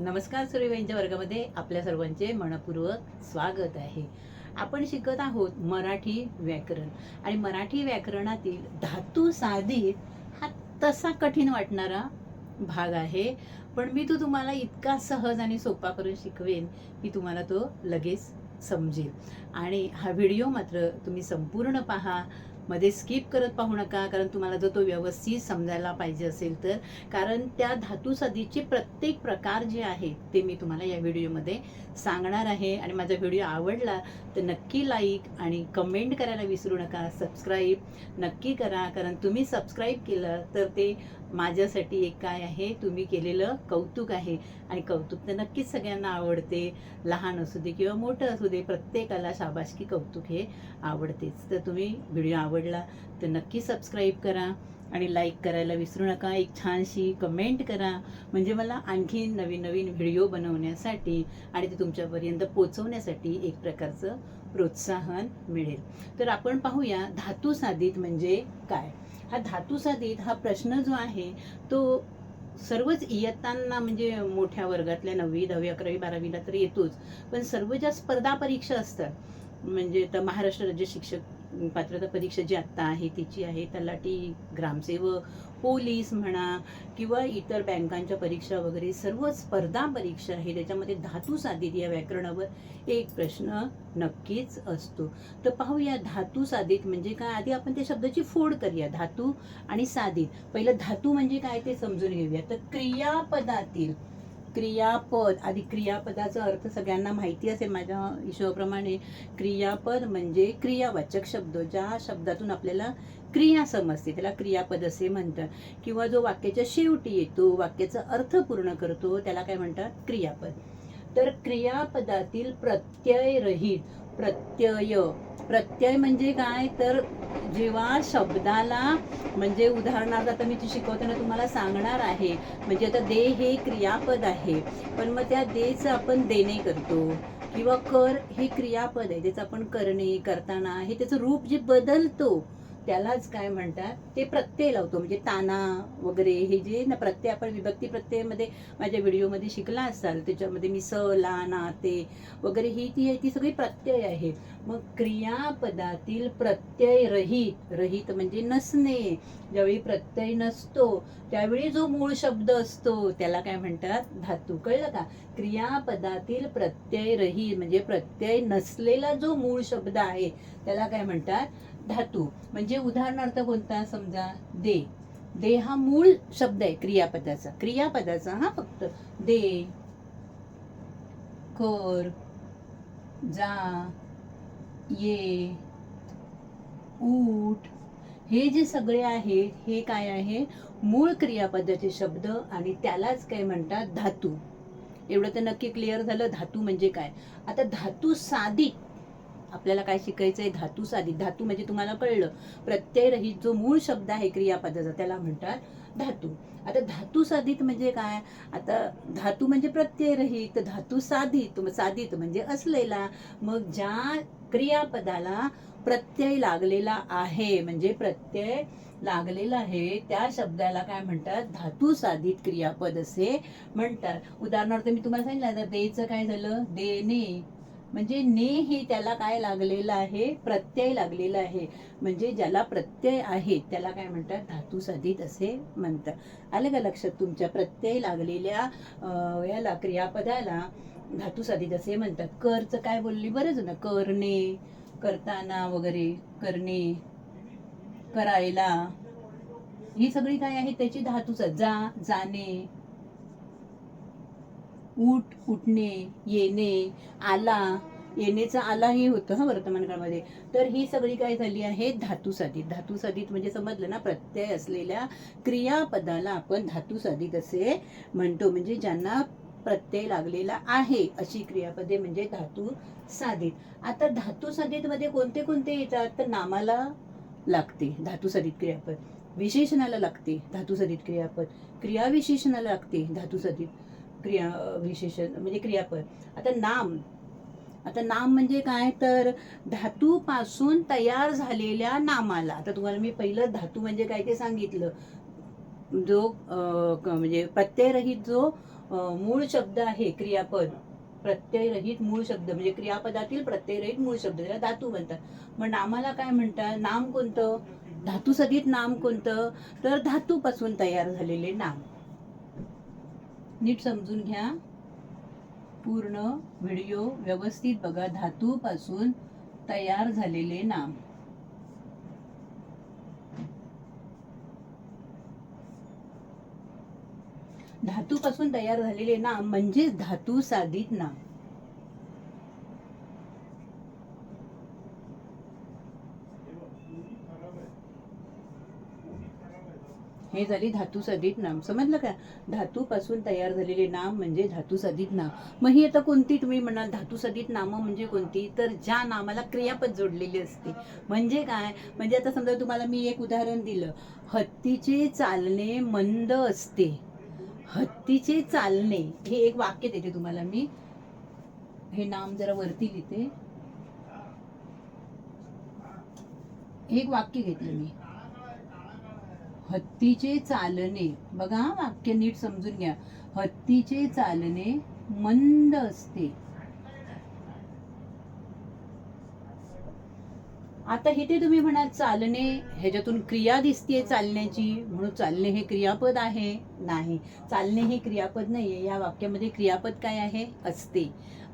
नमस्कार सूर्यवाईंच्या वर्गामध्ये आपल्या सर्वांचे मनपूर्वक स्वागत आहे. आपण शिकत आहोत मराठी व्याकरण आणि मराठी व्याकरणातील धातू साधित हा तसा कठीण वाटणारा भाग आहे. पण मी तो तुम्हाला इतका सहज आणि सोपा करून शिकवेन की तुम्हाला तो लगेच समजेल. आणि हा व्हिडिओ मात्र तुम्ही संपूर्ण पहा. मध्ये स्किप करत पाहू नका कारण तुम्हाला जर तो व्यवस्थित समजायला पाहिजे असेल तर. कारण त्या धातू सदीचे प्रत्येक प्रकार जे आहेत ते मी तुम्हाला या व्हिडिओमध्ये सांगणार आहे. आणि माझा व्हिडिओ आवडला तर नक्की लाईक आणि कमेंट करायला विसरू नका सबस्क्राईब नक्की करा. कारण तुम्ही सबस्क्राईब केलं तर ते माझ्यासाठी एक काय आहे तुम्ही केलेलं कौतुक आहे. आणि कौतुक तर नक्कीच सगळ्यांना आवडते. लहान असू दे किंवा मोठं असू दे प्रत्येकाला शाबासकी कौतुक हे आवडतेच. तर तुम्ही व्हिडिओ आवडला तर नक्की सबस्क्राईब करा आणि लाईक करायला विसरू नका. एक छानशी कमेंट करा. म्हणजे मला आणखी नवीन नवीन व्हिडिओ बनवण्यासाठी आणि ते तुमच्यापर्यंत पोचवण्यासाठी एक प्रकारचं प्रोत्साहन मिळेल. तर आपण पाहूया धातू साधित म्हणजे काय? हा धातू साधित हा प्रश्न जो आहे तो सर्वच इयत्तांना म्हणजे मोठ्या वर्गातल्या नववी दहावी अकरावी बारावीला तर येतोच. पण सर्व ज्या स्पर्धा परीक्षा असतात म्हणजे तर महाराष्ट्र राज्य शिक्षक पात्रता परीक्षा जी आत्ता आहे तिची आहे तलाठी ग्रामसेवक पोलीस म्हणा किंवा इतर बँकांच्या परीक्षा वगैरे सर्व स्पर्धा परीक्षा आहे. त्याच्यामध्ये धातू साधित या व्याकरणावर एक प्रश्न नक्कीच असतो. तर पाहूया धातू साधित म्हणजे काय? आधी आपण त्या शब्दाची फोड करूया. धातू आणि साधित. पहिलं धातू म्हणजे काय ते समजून घेऊया. तर क्रियापदातील क्रियापद. आधी क्रियापदाचा अर्थ सगळ्यांना माहिती असेल माझ्या हिशोबाप्रमाणे. क्रियापद म्हणजे क्रियावाचक शब्द ज्या शब्दातून आपल्याला क्रिया समजते त्याला क्रियापद असे म्हणतात. किंवा जो वाक्याच्या शेवटी येतो वाक्याचा अर्थ पूर्ण करतो त्याला काय म्हणतात? क्रियापद. तर क्रियापदातील प्रत्ययरहित प्रत्यय प्रत्यय म्हणजे काय? तर जेव्हा शब्दाला म्हणजे उदाहरणार्थ आता मी ती शिकवताना तुम्हाला सांगणार आहे म्हणजे आता दे हे क्रियापद आहे पण मग त्या देचं आपण देणे करतो किंवा कर हे क्रियापद आहे त्याचं आपण करणे करताना हे त्याचं रूप जे बदलतो त्यालाच काय म्हणतात? ते प्रत्यय लावतो म्हणजे ताना वगैरे हे जे ना प्रत्यय आपण विभक्ती प्रत्ययमध्ये माझ्या व्हिडिओमध्ये शिकला असाल त्याच्यामध्ये मी स ला ना ते वगैरे ही ती आहे ती सगळी प्रत्यय आहेत मग क्रियापदातील प्रत्यय रहित रहित म्हणजे नसणे. ज्यावेळी प्रत्यय नसतो त्यावेळी जो मूळ शब्द असतो त्याला काय म्हणतात? धातू. कळलं का? क्रियापदातील प्रत्यय रहित म्हणजे प्रत्यय नसलेला जो मूळ शब्द आहे त्याला काय म्हणतात? धातू. म्हणजे उदाहरणार्थ कोणता? समजा दे. दे हा मूळ शब्द आहे क्रियापदाचा. क्रियापदाचा हा फक्त. दे कर जा ये उठ हे जे सगळे आहेत हे काय आहे? मूळ क्रियापदाचे शब्द आणि त्यालाच काय म्हणतात? धातू. एवढं तर नक्की क्लिअर झालं. धातू म्हणजे काय? आता धातू साधित आपल्याला काय शिकायचं आहे धातू साधित. धातू म्हणजे तुम्हाला कळलं. प्रत्ययरहित जो मूळ शब्द आहे क्रियापदाचा त्याला म्हणतात धातू. आता धातू साधित म्हणजे काय? आता धातू म्हणजे प्रत्ययरहित धातू साधित साधित म्हणजे असलेला. मग ज्या क्रियापदाला प्रत्यय लागलेला आहे म्हणजे प्रत्यय लागलेला आहे त्या शब्दाला काय म्हणतात? धातू साधित क्रियापद असे म्हणतात. उदाहरणार्थ मी तुम्हाला सांगितलं आता देचं काय झालं? देणे. म्हणजे ने हे त्याला काय लागलेलं आहे? प्रत्यय लागलेला आहे. म्हणजे ज्याला प्रत्यय आहे त्याला काय म्हणतात? धातू साधित असे म्हणतात. आलं का लक्षात तुमच्या? प्रत्यय लागलेल्या याला क्रियापदाला धातू साधित असे म्हणतात. करचं काय बोलली? बरंच ना करणे करताना वगैरे करणे करायला. ही सगळी काय आहे त्याची? धातूच जा जाणे. उठ उठणे येणे आला. येणेचा आलाही होतं हा वर्तमान काळामध्ये. तर ही सगळी काय झाली आहे? धातुसाधित धातुसाधित साधित म्हणजे समजलं ना प्रत्यय असलेल्या क्रियापदाला आपण धातुसाधित असे म्हणतो. म्हणजे ज्यांना प्रत्यय लागलेला आहे अशी क्रियापदे म्हणजे धातू साधित. आता धातू साधित मध्ये कोणते कोणते येतात? तर नामाला लागते धातू साधित क्रियापद. विशेषणाला लागते धातुसाधित क्रियापद. क्रियाविशेषणाला लागते धातुसाधित क्रिया विशेषण म्हणजे क्रियापद. आता नाम. आता नाम म्हणजे काय? तर धातू पासून तयार झालेल्या नामाला. आता तुम्हाला मी पहिलं धातू म्हणजे काय ते सांगितलं. जो म्हणजे प्रत्ययरहित जो मूळ शब्द आहे क्रियापद. प्रत्ययरहित मूळ शब्द म्हणजे क्रियापदातील प्रत्ययरहित मूळ शब्द त्याला धातू म्हणतात. मग नामाला काय म्हणतात? नाम कोणतं? धातू सदित नाम कोणतं? तर धातूपासून तयार झालेले नाम. नीट समजून घ्या. पूर्ण व्हिडिओ व्यवस्थित बघा. धातूपासून तयार झालेले नाम. धातूपासून तयार झालेले नाम म्हणजेच धातू साधित नाम. हे झाली धातू सदित नाम. समजलं का? धातूपासून तयार झालेले नाम म्हणजे धातू सदित नाम. मग ही आता कोणती तुम्ही म्हणाल धातू सदित नामं म्हणजे कोणती? तर ज्या नामाला क्रियापद जोडलेली असते. म्हणजे काय? म्हणजे आता समजा तुम्हाला मी एक उदाहरण दिलं. हत्तीचे चालणे मंद असते. हत्तीचे चालणे. हे एक वाक्य देते तुम्हाला मी. हे नाम जरा वरती लिहिते. एक वाक्य घेतलं मी. हत्तीचे चालणे. बघा वाक्य नीट समजून घ्या. हत्तीचे चालणे मंद असते. आता हे ते तुम्ही म्हणाल चालणे ह्याच्यातून क्रिया दिसतीये चालण्याची म्हणून चालणे हे क्रियापद आहे नाही. चालणे हे क्रियापद नाहीये. या वाक्यामध्ये क्रियापद काय आहे? असते.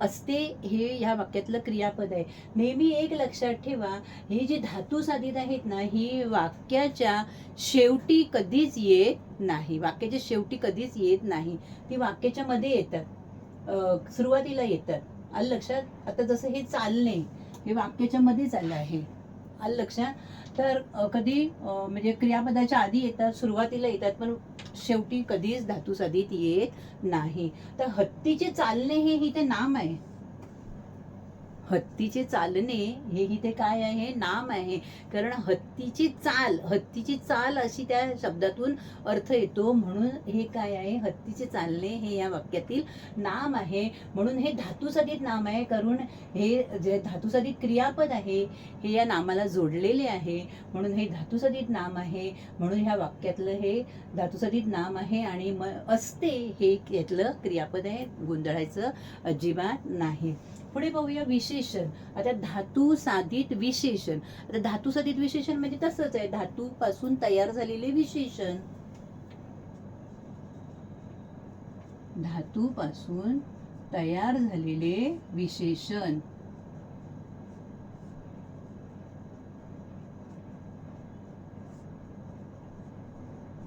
असते हे ह्या वाक्यातलं क्रियापद आहे. नेहमी एक लक्षात ठेवा हे जे धातू साधित आहेत ना ही वाक्याच्या शेवटी कधीच येत नाही. वाक्याच्या शेवटी कधीच येत नाही. ती वाक्याच्या मध्ये येतात. सुरुवातीला येतात. आलं लक्षात? आता जसं हे चालणे हे वाक्याच्या मध्ये चाललं आहे. आलं लक्षात तर कधी म्हणजे क्रियापदाच्या आधी येतात सुरुवातीला येतात पण शेवटी कधीच धातू साधित येत नाही. तर हत्तीचे चालणे हे इथे नाम आहे. हत्तीचे चालणे हे इथे काय आहे? नाम आहे. कारण हत्तीची चाल हत्तीची चाल अशी त्या शब्दातून अर्थ येतो. म्हणून हे काय आहे? हत्तीचे चालणे हे या वाक्यातील नाम आहे. म्हणून हे धातुसाधित नाम आहे. कारण हे जे धातुसाधित क्रियापद आहे हे या नामाला जोडलेले आहे. म्हणून हे धातुसाधित नाम आहे. म्हणून ह्या वाक्यातलं हे धातुसाधित नाम आहे आणि म असते हे यातलं क्रियापद आहे. गोंधळायचं अजिबात नाही. पुढे पाहूया विशेषण. आता धातू साधित विशेषण. आता धातू साधित विशेषण म्हणजे तसंच आहे. धातू पासून तयार झालेले विशेषण. धातू पासून तयार झालेले विशेषण.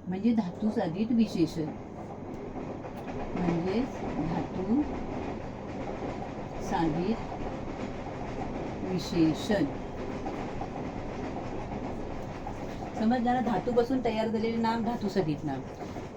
म्हणजे धातू साधित विशेषण. म्हणजेच धातू साधित विशेषण. समजलं ना धातूपासून तयार झालेले नाम धातू सदित नाम.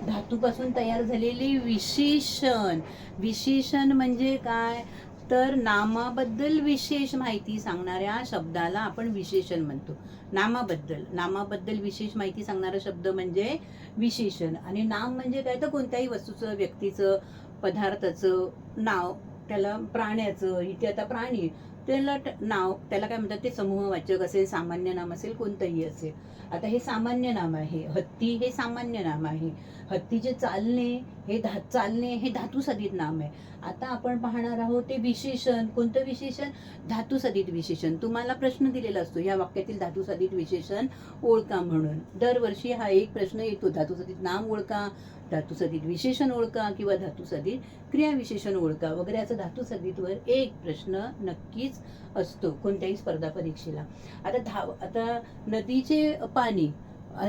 धातूपासून तयार झालेली विशेषण. विशेषण म्हणजे काय? तर नामाबद्दल विशेष माहिती सांगणाऱ्या शब्दाला आपण विशेषण म्हणतो. नामाबद्दल. नामाबद्दल विशेष माहिती सांगणारा शब्द म्हणजे विशेषण. आणि नाम म्हणजे काय? तर कोणत्याही वस्तूचं व्यक्तीचं पदार्थाचं नाव त्याला प्राण्याचं इथे आता प्राणी. त्याला नाव त्याला काय म्हणतात ते? समूहवाचक असेल सामान्य नाम असेल कोणतंही असेल. आता हे सामान्य नाम आहे. हत्ती हे सामान्य नाम आहे. हत्तीचे चालणे हे धा चालणे हे धातुसदित नाम आहे. आता आपण पाहणार आहोत ते विशेषण. कोणतं विशेषण? धातुसदित विशेषण. तुम्हाला प्रश्न दिलेला असतो. या वाक्यातील धातुसदित विशेषण ओळखा म्हणून. दरवर्षी हा एक प्रश्न येतो. धातुसदित नाम ओळखा. धातुसदित विशेषण ओळखा किंवा धातुसदित क्रियाविशेषण ओळखा. वगैरे असं धातुसदितवर एक प्रश्न नक्कीच असतो कोणत्याही स्पर्धा परीक्षेला. आता धाव आता नदीचे पाणी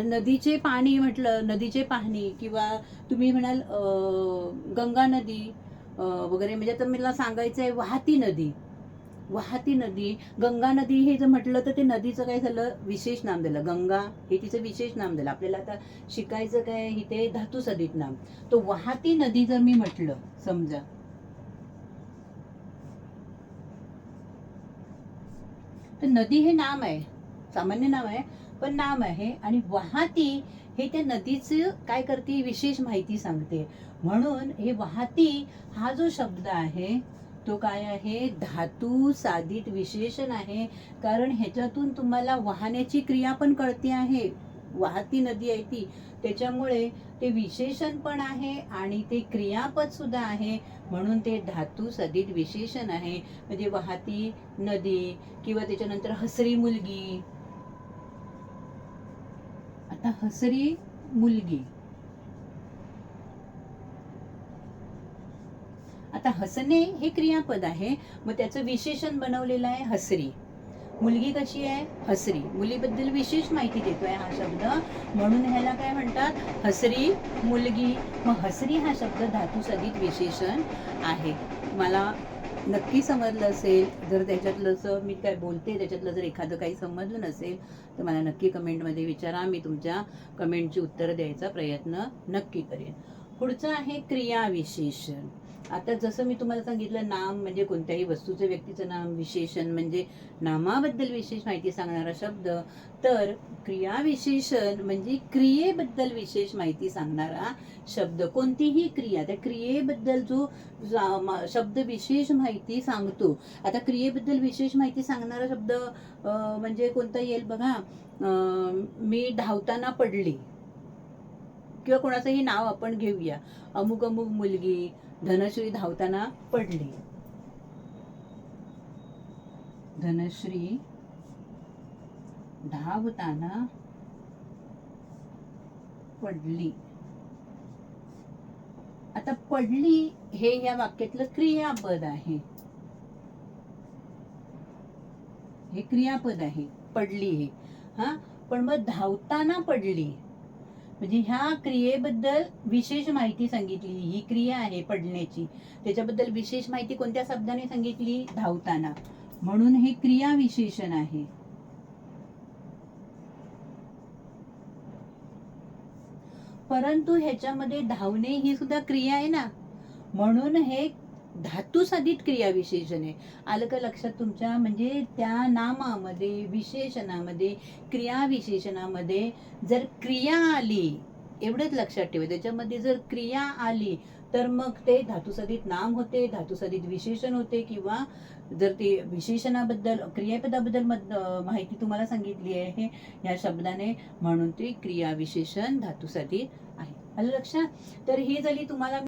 नदीचे पाणी म्हटलं नदीचे पाणी किंवा तुम्ही म्हणाल गंगा नदी वगैरे म्हणजे आता मला सांगायचं आहे वाहती नदी. वाहती नदी गंगा नदी हे जर म्हटलं तर ते नदीचं काय झालं? विशेष नाम दिलं. गंगा हे तिचं विशेष नाम दिलं. आपल्याला आता शिकायचं काय? इथे धातू सदित नाम. तो वाहती नदी जर मी म्हटलं समजा. तर नदी हे नाम आहे. सामान्य नाम आहे पण नाम आहे. आणि वाहती हे त्या नदीचं काय करते? विशेष माहिती सांगते. म्हणून हे वाहती हा जो शब्द आहे तो काय आहे? धातू साधित विशेषण आहे. कारण ह्याच्यातून तुम्हाला वाहण्याची क्रिया पण कळते आहे. वाहती नदी आहे ती. त्याच्यामुळे ते विशेषण पण आहे आणि ते क्रियापद सुद्धा आहे. म्हणून ते धातू सदित विशेषण आहे. म्हणजे वाहती नदी किंवा त्याच्यानंतर हसरी मुलगी. आता हसरी मुलगी. आता हसणे हे क्रियापद आहे. मग त्याचं विशेषण बनवलेलं आहे हसरी. मुलगी कशी आहे? हसरी. मुलीबद्दल विशेष माहिती देतोय हा शब्द. म्हणून ह्याला काय म्हणतात? हसरी मुलगी. मग हसरी हा शब्द धातू सदित विशेषण आहे. मला नक्की समजलं असेल. जर त्याच्यातलं असं मी काय बोलते त्याच्यातलं जर एखादं काही समजलं नसेल तर मला नक्की कमेंटमध्ये विचारा. मी तुमच्या कमेंटची उत्तरं द्यायचा प्रयत्न नक्की करेन. पुढचं आहे क्रियाविशेषण. आता जसं मी तुम्हाला सांगितलं नाम म्हणजे कोणत्याही वस्तूचं व्यक्तीचं नाम विशेषण म्हणजे नामाबद्दल विशेष माहिती सांगणारा शब्द. तर क्रियाविशेषण म्हणजे क्रियेबद्दल विशेष माहिती सांगणारा शब्द. कोणतीही क्रिया त्या क्रियेबद्दल जो शब्द विशेष माहिती सांगतो आता क्रियेबद्दल विशेष माहिती सांगणारा शब्द म्हणजे कोणता येईल बघा अं, मी धावताना पडली. किंवा कोणाचंही नाव आपण घेऊया. अमुक अमुक मुलगी धनश्री धावताना पडली. धनश्री धावताना पडली. आता पडली हे या वाक्यातलं क्रियापद आहे. हे क्रियापद आहे. पडली हे. हा? पण मग धावताना पडली. म्हणजे ह्या क्रियेबद्दल विशेष माहिती सांगितली. ही क्रिया आहे पडण्याची. त्याच्याबद्दल विशेष माहिती कोणत्या शब्दाने सांगितली? धावताना. म्हणून हे क्रिया विशेषण आहे. परंतु ह्याच्यामध्ये धावणे ही सुद्धा क्रिया आहे ना? म्हणून हे धातुसाधित क्रियाविशेषण. आहे आलं का लक्षात तुमच्या? म्हणजे त्या नामामध्ये विशेषणामध्ये क्रियाविशेषणामध्ये जर क्रिया आली एवढंच लक्षात ठेवा. त्याच्यामध्ये जर क्रिया आली तर मग ते धातुसाधित नाम होते धातुसाधित विशेषण होते किंवा जर ते विशेषणाबद्दल क्रियापदाबद्दल माहिती तुम्हाला सांगितली आहे या शब्दाने म्हणून ते क्रियाविशेषण धातुसाधित आहे. आलं लक्षात? तर ही झाली तुम्हाला